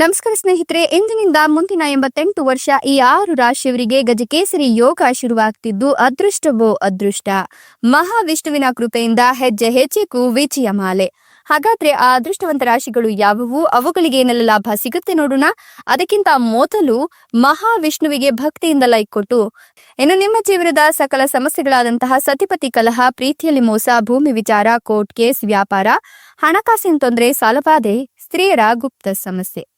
ನಮಸ್ಕಾರ ಸ್ನೇಹಿತರೆ, ಇಂದಿನಿಂದ ಮುಂದಿನ ಎಂಬತ್ತೆಂಟು ವರ್ಷ ಈ ಆರು ರಾಶಿಯವರಿಗೆ ಗಜಕೇಸರಿ ಯೋಗ ಶುರುವಾಗ್ತಿದ್ದು ಅದೃಷ್ಟವೋ ಅದೃಷ್ಟ? ಮಹಾವಿಷ್ಣುವಿನ ಕೃಪೆಯಿಂದ ಹೆಜ್ಜೆ ಹೆಜ್ಜೆಗೂ ವಿಜಯ ಮಾಲೆ. ಹಾಗಾದ್ರೆ ಆ ಅದೃಷ್ಟವಂತ ರಾಶಿಗಳು ಯಾವುವು? ಅವುಗಳಿಗೆ ಏನೆಲ್ಲ ಲಾಭ ಸಿಗುತ್ತೆ ನೋಡೋಣ. ಅದಕ್ಕಿಂತ ಮೊದಲು ಮಹಾವಿಷ್ಣುವಿಗೆ ಭಕ್ತಿಯಿಂದ ಲೈಕ್ ಕೊಟ್ಟು, ಇನ್ನು ನಿಮ್ಮ ಜೀವನದ ಸಕಲ ಸಮಸ್ಯೆಗಳಾದಂತಹ ಸತಿಪತಿ ಕಲಹ, ಪ್ರೀತಿಯಲ್ಲಿ ಮೋಸ, ಭೂಮಿ ವಿಚಾರ, ಕೋರ್ಟ್ ಕೇಸ್, ವ್ಯಾಪಾರ, ಹಣಕಾಸಿನ ತೊಂದರೆ, ಸಾಲಬಾಧೆ, ಸ್ತ್ರೀಯರ ಗುಪ್ತ ಸಮಸ್ಯೆ.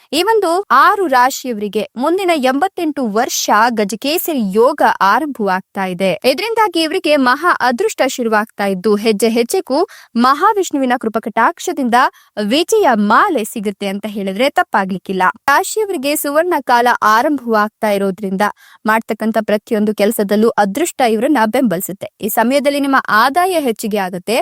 ಈ ಒಂದು ಆರು ರಾಶಿಯವರಿಗೆ ಮುಂದಿನ ಎಂಬತ್ತೆಂಟು ವರ್ಷ ಗಜಕೇಸರಿ ಯೋಗ ಆರಂಭವಾಗ್ತಾ ಇದೆ. ಇದರಿಂದಾಗಿ ಇವರಿಗೆ ಮಹಾ ಅದೃಷ್ಟ ಶುರುವಾಗ್ತಾ ಇದ್ದು, ಹೆಜ್ಜೆ ಹೆಜ್ಜೆಗೂ ಮಹಾವಿಷ್ಣುವಿನ ಕೃಪಕಟಾಕ್ಷದಿಂದ ವಿಜಯ ಮಾಲೆ ಸಿಗುತ್ತೆ ಅಂತ ಹೇಳಿದ್ರೆ ತಪ್ಪಾಗ್ಲಿಕ್ಕಿಲ್ಲ. ರಾಶಿಯವರಿಗೆ ಸುವರ್ಣ ಕಾಲ ಆರಂಭವಾಗ್ತಾ ಇರೋದ್ರಿಂದ ಮಾಡ್ತಕ್ಕಂತ ಪ್ರತಿಯೊಂದು ಕೆಲಸದಲ್ಲೂ ಅದೃಷ್ಟ ಇವರನ್ನ ಬೆಂಬಲಿಸುತ್ತೆ. ಈ ಸಮಯದಲ್ಲಿ ನಿಮ್ಮ ಆದಾಯ ಹೆಚ್ಚಿಗೆ ಆಗುತ್ತೆ.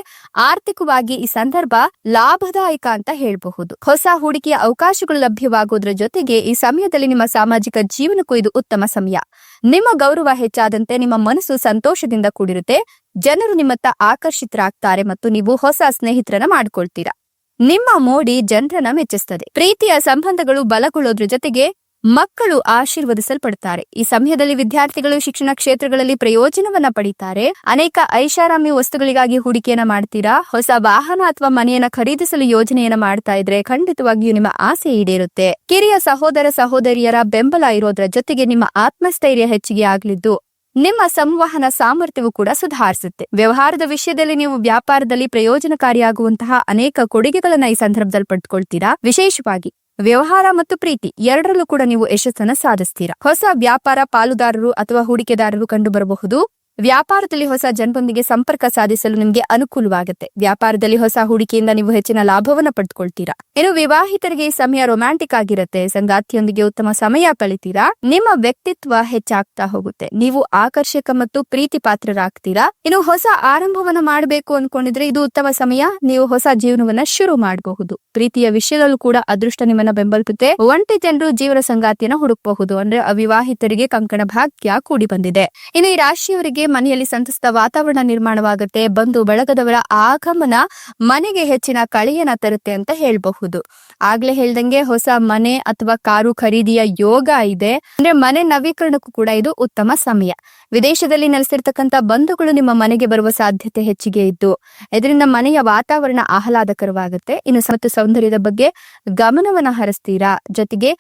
ಆರ್ಥಿಕವಾಗಿ ಈ ಸಂದರ್ಭ ಲಾಭದಾಯಕ ಅಂತ ಹೇಳಬಹುದು. ಹೊಸ ಹೂಡಿಕೆಯ ಅವಕಾಶಗಳು ಲಭ್ಯವಾಗೋದ್ರ ಜೊತೆಗೆ ಈ ಸಮಯದಲ್ಲಿ ನಿಮ್ಮ ಸಾಮಾಜಿಕ ಜೀವನಕ್ಕೂ ಇದು ಉತ್ತಮ ಸಮಯ. ನಿಮ್ಮ ಗೌರವ ಹೆಚ್ಚಾದಂತೆ ನಿಮ್ಮ ಮನಸ್ಸು ಸಂತೋಷದಿಂದ ಕೂಡಿರುತ್ತೆ. ಜನರು ನಿಮ್ಮತ್ತ ಆಕರ್ಷಿತರಾಗ್ತಾರೆ ಮತ್ತು ನೀವು ಹೊಸ ಸ್ನೇಹಿತರನ್ನ ಮಾಡ್ಕೊಳ್ತೀರಾ. ನಿಮ್ಮ ಮೋಡಿ ಜನರನ್ನ ಮೆಚ್ಚಿಸ್ತದೆ. ಪ್ರೀತಿಯ ಸಂಬಂಧಗಳು ಬಲಗೊಳ್ಳೋದ್ರ ಜೊತೆಗೆ ಮಕ್ಕಳು ಆಶೀರ್ವದಿಸಲ್ಪಡುತ್ತಾರೆ ಈ ಸಮಯದಲ್ಲಿ ವಿದ್ಯಾರ್ಥಿಗಳು ಶಿಕ್ಷಣ ಕ್ಷೇತ್ರಗಳಲ್ಲಿ ಪ್ರಯೋಜನವನ್ನ ಪಡಿತಾರೆ. ಅನೇಕ ಐಷಾರಾಮಿ ವಸ್ತುಗಳಿಗಾಗಿ ಹೂಡಿಕೆಯನ್ನ ಮಾಡ್ತೀರಾ? ಹೊಸ ವಾಹನ ಅಥವಾ ಮನೆಯನ್ನ ಖರೀದಿಸಲು ಯೋಜನೆಯನ್ನ ಮಾಡ್ತಾ ಇದ್ರೆ ಖಂಡಿತವಾಗಿಯೂ ನಿಮ್ಮ ಆಸೆ ಈಡೇರುತ್ತೆ. ಕಿರಿಯ ಸಹೋದರ ಸಹೋದರಿಯರ ಬೆಂಬಲ ಇರೋದ್ರ ಜೊತೆಗೆ ನಿಮ್ಮ ಆತ್ಮಸ್ಥೈರ್ಯ ಹೆಚ್ಚಿಗೆ ಆಗ್ಲಿದ್ದು ನಿಮ್ಮ ಸಂವಹನ ಸಾಮರ್ಥ್ಯವು ಕೂಡ ಸುಧಾರಿಸುತ್ತೆ. ವ್ಯವಹಾರದ ವಿಷಯದಲ್ಲಿ ನೀವು ವ್ಯಾಪಾರದಲ್ಲಿ ಪ್ರಯೋಜನಕಾರಿಯಾಗುವಂತಹ ಅನೇಕ ಕೊಡುಗೆಗಳನ್ನ ಈ ಸಂದರ್ಭದಲ್ಲಿ ಪಡೆದುಕೊಳ್ತೀರಾ ವಿಶೇಷವಾಗಿ ವ್ಯವಹಾರ ಮತ್ತು ಪ್ರೀತಿ ಎರಡರಲ್ಲೂ ಕೂಡ ನೀವು ಯಶಸ್ಸನ್ನು ಸಾಧಿಸ್ತೀರಾ? ಹೊಸ ವ್ಯಾಪಾರ, ಪಾಲುದಾರರು ಅಥವಾ ಹೂಡಿಕೆದಾರರು ಕಂಡು ಬರಬಹುದು ವ್ಯಾಪಾರದಲ್ಲಿ ಹೊಸ ಜನರೊಂದಿಗೆ ಸಂಪರ್ಕ ಸಾಧಿಸಲು ನಿಮಗೆ ಅನುಕೂಲವಾಗುತ್ತೆ. ವ್ಯಾಪಾರದಲ್ಲಿ ಹೊಸ ಹೂಡಿಕೆಯಿಂದ ನೀವು ಹೆಚ್ಚಿನ ಲಾಭವನ್ನ ಪಡೆದುಕೊಳ್ತೀರಾ ಇನ್ನು ವಿವಾಹಿತರಿಗೆ ಈ ಸಮಯ ರೊಮ್ಯಾಂಟಿಕ್ ಆಗಿರುತ್ತೆ. ಸಂಗಾತಿಯೊಂದಿಗೆ ಉತ್ತಮ ಸಮಯ ಕಳಿತೀರಾ. ನಿಮ್ಮ ವ್ಯಕ್ತಿತ್ವ ಹೆಚ್ಚಾಗ್ತಾ ಹೋಗುತ್ತೆ. ನೀವು ಆಕರ್ಷಕ ಮತ್ತು ಪ್ರೀತಿ ಪಾತ್ರರಾಗ್ತೀರಾ ಇನ್ನು ಹೊಸ ಆರಂಭವನ್ನ ಮಾಡಬೇಕು ಅನ್ಕೊಂಡಿದ್ರೆ ಇದು ಉತ್ತಮ ಸಮಯ. ನೀವು ಹೊಸ ಜೀವನವನ್ನ ಶುರು ಮಾಡಬಹುದು. ಪ್ರೀತಿಯ ವಿಷಯದಲ್ಲೂ ಕೂಡ ಅದೃಷ್ಟ ನಿಮ್ಮನ್ನ ಬೆಂಬಲಿಸುತ್ತೆ. ಒಂಟಿ ಜನರು ಜೀವನ ಸಂಗಾತಿಯನ್ನ ಹುಡುಕಬಹುದು. ಅಂದ್ರೆ ಅವಿವಾಹಿತರಿಗೆ ಕಂಕಣ ಭಾಗ್ಯ ಕೂಡಿ ಬಂದಿದೆ. ಇನ್ನು ಈ ರಾಶಿಯವರಿಗೆ ಮನೆಯಲ್ಲಿ ಸಂತಸದ ವಾತಾವರಣ ನಿರ್ಮಾಣವಾಗುತ್ತೆ. ಬಂಧು ಬಳಗದವರ ಆಗಮನ ಮನೆಗೆ ಹೆಚ್ಚಿನ ಕಳೆಯನ್ನ ತರುತ್ತೆ ಅಂತ ಹೇಳಬಹುದು. ಆಗ್ಲೇ ಹೇಳ್ದಂಗೆ ಹೊಸ ಮನೆ ಅಥವಾ ಕಾರು ಖರೀದಿಯ ಯೋಗ ಇದೆ. ಅಂದ್ರೆ ಮನೆ ನವೀಕರಣಕ್ಕೂ ಕೂಡ ಇದು ಉತ್ತಮ ಸಮಯ. ವಿದೇಶದಲ್ಲಿ ನೆಲೆಸಿರ್ತಕ್ಕಂಥ ಬಂಧುಗಳು ನಿಮ್ಮ ಮನೆಗೆ ಬರುವ ಸಾಧ್ಯತೆ ಹೆಚ್ಚಿಗೆ ಇದ್ದು, ಇದರಿಂದ ಮನೆಯ ವಾತಾವರಣ ಆಹ್ಲಾದಕರವಾಗುತ್ತೆ. ಇನ್ನು ಮತ್ತು ಸೌಂದರ್ಯದ ಬಗ್ಗೆ ಗಮನವನ್ನ ಹರಿಸ್ತೀರಾ? ಜೊತೆಗೆ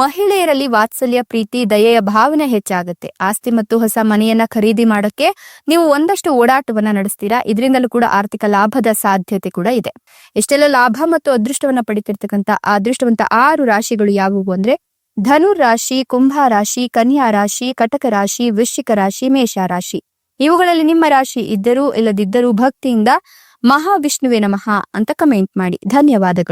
ಮಹಿಳೆಯರಲ್ಲಿ ವಾತ್ಸಲ್ಯ, ಪ್ರೀತಿ, ದಯೆಯ ಭಾವನೆ ಹೆಚ್ಚಾಗುತ್ತೆ. ಆಸ್ತಿ ಮತ್ತು ಹೊಸ ಮನೆಯನ್ನ ಖರೀದಿ ನೀವು ಒಂದಷ್ಟು ಓಡಾಟವನ್ನ ನಡೆಸ್ತೀರಾ? ಇದರಿಂದಲೂ ಕೂಡ ಆರ್ಥಿಕ ಲಾಭದ ಸಾಧ್ಯತೆ ಕೂಡ ಇದೆ. ಇಷ್ಟೆಲ್ಲ ಲಾಭ ಮತ್ತು ಅದೃಷ್ಟವನ್ನ ಪಡಿತಿರ್ತಕ್ಕಂಥ ಅದೃಷ್ಟವಂತ ಆರು ರಾಶಿಗಳು ಯಾವುವು ಅಂದ್ರೆ ಧನುರ್ ರಾಶಿ, ಕುಂಭ ರಾಶಿ, ಕನ್ಯಾ ರಾಶಿ, ಕಟಕ ರಾಶಿ, ವೃಶ್ಚಿಕ ರಾಶಿ, ಮೇಷ ರಾಶಿ. ಇವುಗಳಲ್ಲಿ ನಿಮ್ಮ ರಾಶಿ ಇದ್ದರೂ ಇಲ್ಲದಿದ್ದರೂ ಭಕ್ತಿಯಿಂದ ಮಹಾವಿಷ್ಣುವೆ ನಮಃ ಅಂತ ಕಮೆಂಟ್ ಮಾಡಿ. ಧನ್ಯವಾದಗಳು.